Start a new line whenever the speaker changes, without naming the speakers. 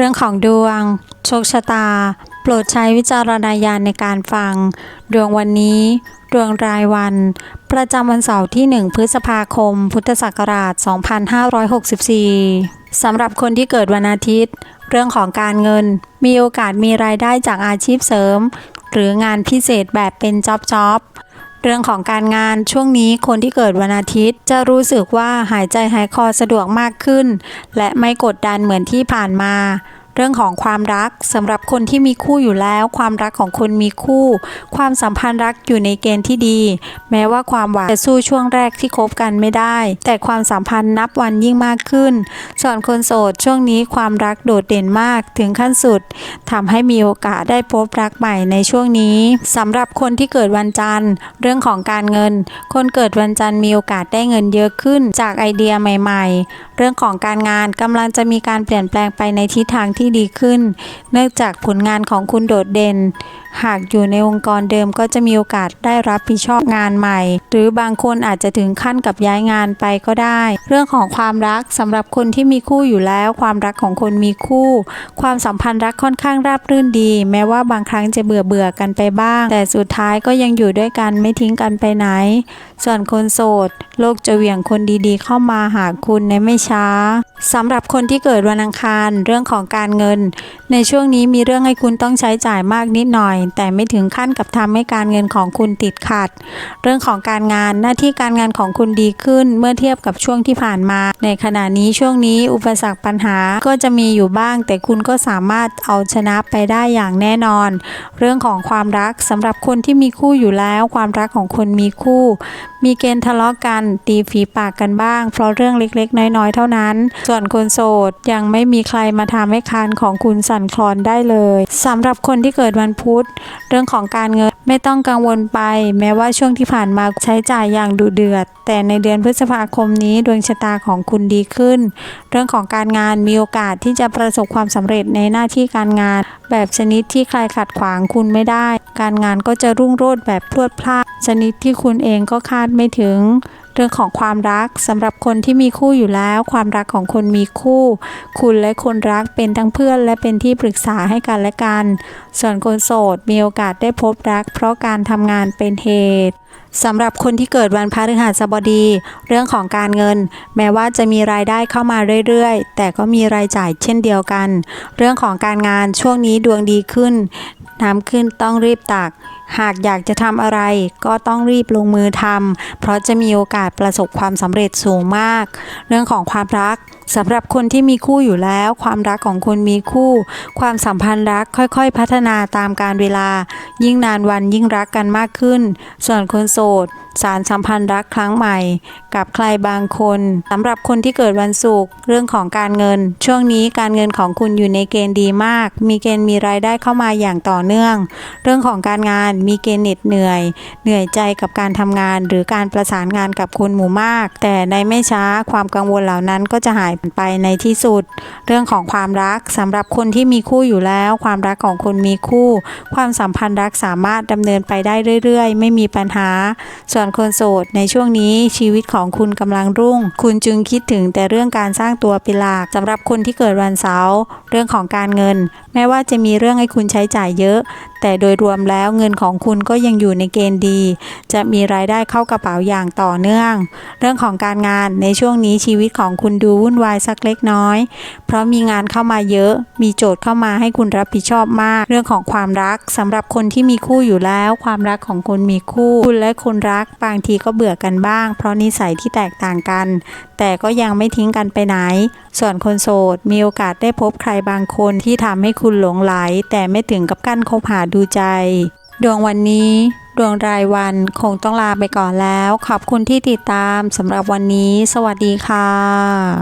รื่องของดวง โชคชะตา โปรดใช้วิจารณญาณในการฟัง ดวงวันนี้ ดวงรายวัน ประจำวันเสาร์ที่ 1 พฤษภาคม พุทธศักราช 2564 สำหรับคนที่เกิดวันอาทิตย์ เรื่องของการเงิน มีโอกาสมีรายได้จากอาชีพเสริม หรืองานพิเศษแบบเป็นจ็อบจ็อบๆ เรื่องของการงานช่วงนี้คนที่เกิดวันอาทิตย์ จะรู้สึกว่าหายใจหายคอสะดวกมากขึ้น และไม่กดดันเหมือนที่ผ่านมา เรื่องของความรักสำหรับคนที่มีคู่อยู่แล้ว ความรักของคนมีคู่ ความสัมพันธ์รักอยู่ในเกณฑ์ที่ดี แม้ว่าความหวานจะสู้ช่วงแรกที่คบกันไม่ได้ แต่ความสัมพันธ์นับวันยิ่งมากขึ้น ส่วนคนโสดช่วงนี้ความรักโดดเด่นมากถึงขั้นสุดทำให้มีโอกาสได้พบรักใหม่ในช่วงนี้สำหรับคนที่เกิดวันจันทร์ เรื่องของการเงิน คนเกิดวันจันทร์มีโอกาสได้เงินเยอะขึ้นจากไอเดียใหม่ ๆ เรื่องของการงานกำลังจะมีการเปลี่ยนแปลงไปในทิศทางที่ดีขึ้น เนื่องจากผลงานของคุณโดดเด่น หากอยู่ในองค์กรเดิมก็จะมีโอกาสได้รับผิดชอบงานใหม่ หรือบางคนอาจจะถึงขั้นกับย้ายงานไปก็ได้ เรื่องของความรักสำหรับคนที่มีคู่อยู่แล้ว ความรักของคนมีคู่ ความสัมพันธ์รักค่อนข้างราบรื่นดี แม้ว่าบางครั้งจะเบื่อเบื่อกันไปบ้าง แต่สุดท้ายก็ยังอยู่ด้วยกันไม่ทิ้งกันไปไหน ส่วนคนโสด โลกจะเหวี่ยงคนดีๆ เข้ามาหาคุณในไม่ช้า สำหรับคนที่เกิดวันอังคารเรื่องของการเงิน ในช่วงนี้มีเรื่องให้คุณต้องใช้จ่ายมากนิดหน่อย แต่ไม่ถึงขั้นกับทำให้การเงินของคุณติดขัด เรื่องของการงานหน้าที่การงานของคุณดีขึ้น เมื่อเทียบกับช่วงที่ผ่านมา ในขณะนี้ช่วงนี้อุปสรรคปัญหาก็จะมีอยู่บ้าง แต่คุณก็สามารถเอาชนะไปได้อย่างแน่นอน เรื่องของความรักสำหรับคนที่มีคู่อยู่แล้ว ความรักของคนมีคู่ มีเกณฑ์ทะเลาะกันตีฝีปากกันบ้าง เพราะเรื่องเล็ก ๆ น้อย ๆ เท่านั้นส่วนคนโสดยังไม่มีใครมาทำให้คานของคุณสั่นคลอนได้เลยสำหรับคนที่เกิดวันพุธ เรื่องของการเงินไม่ต้องกังวลไป แม้ว่าช่วงที่ผ่านมาใช้จ่ายอย่างดุเดือด แต่ในเดือนพฤษภาคมนี้ดวงชะตาของคุณดีขึ้น เรื่องของการงานมีโอกาสที่จะประสบความสำเร็จในหน้าที่การงาน แบบชนิดที่ใครขัดขวางคุณไม่ได้ การงานก็จะรุ่งโรจน์แบบพรวดพลาดชนิดที่คุณเองก็คาดไม่ถึง เรื่องของความรักสำหรับคนที่มีคู่อยู่แล้ว ความรักของคนมีคู่ คุณและคนรักเป็นทั้งเพื่อน และเป็นที่ปรึกษาให้กันและกัน ส่วนคนโสดมีโอกาสได้พบรัก เพราะการทำงานเป็นเหตุสำหรับคนที่เกิดวันพฤหัสบดี เรื่องของการเงิน แม้ว่าจะมีรายได้เข้ามาเรื่อยๆ แต่ก็มีรายจ่ายเช่นเดียวกัน เรื่องของการงานช่วงนี้ดวงดีขึ้น น้ำขึ้นต้องรีบตัก หากอยากจะทำอะไรก็ต้องรีบลงมือทำเพราะจะมีโอกาสประสบความสำเร็จสูงมาก เรื่องของความรักสำหรับคนที่มีคู่อยู่แล้ว ความรักของคนมีคู่ ความสัมพันธ์รักค่อยๆ พัฒนาตามการเวลา ยิ่งนานวันยิ่งรักกันมากขึ้น ส่วนคนโสด สารสัมพันธ์รักครั้งใหม่ กับใครบางคนสำหรับคนที่เกิดวันศุกร์เรื่องของการเงิน ช่วงนี้การเงินของคุณอยู่ในเกณฑ์ดีมาก มีเกณฑ์มีรายได้เข้ามาอย่างต่อเนื่อง เรื่องของการงานมีเกณฑ์เหน็ดเหนื่อย เหนื่อยใจกับการทำงาน หรือการประสานงานกับคนหมู่มาก แต่ในไม่ช้าความกังวลเหล่านั้นก็จะหายไปในที่สุด เรื่องของความรักสำหรับคนที่มีคู่อยู่แล้ว ความรักของคนมีคู่ ความสัมพันธ์รักสามารถดำเนินไปได้เรื่อยๆ ไม่มีปัญหา ส่วนคนโสดในช่วงนี้ชีวิตของคุณกำลังรุ่ง คุณจึงคิดถึงแต่เรื่องการสร้างตัวเป็นหลักสำหรับคนที่เกิดวันเสาร์เรื่องของการเงิน แม้ว่าจะมีเรื่องให้คุณใช้จ่ายเยอะ แต่โดยรวมแล้วเงินของคุณก็ยังอยู่ในเกณฑ์ดี จะมีรายได้เข้ากระเป๋าอย่างต่อเนื่อง เรื่องของการงานในช่วงนี้ชีวิตของคุณดูวุ่นวายสักเล็กน้อย เพราะมีงานเข้ามาเยอะ มีโจทย์เข้ามาให้คุณรับผิดชอบมาก เรื่องของความรักสำหรับคนที่ที่มีคู่อยู่แล้ว ความรักของคนมีคู่ คุณและคนรักบางทีก็เบื่อกันบ้าง เพราะนิสัยที่แตกต่างกัน แต่ก็ยังไม่ทิ้งกันไปไหน ส่วนคนโสดมีโอกาสได้พบใครบางคนที่ทำให้คุณหลงไหล แต่ไม่ถึงกับกั้นคบหาดูใจ ดวงวันนี้ดวงรายวันคงต้องลาไปก่อนแล้ว ขอบคุณที่ติดตามสำหรับวันนี้ สวัสดีค่ะ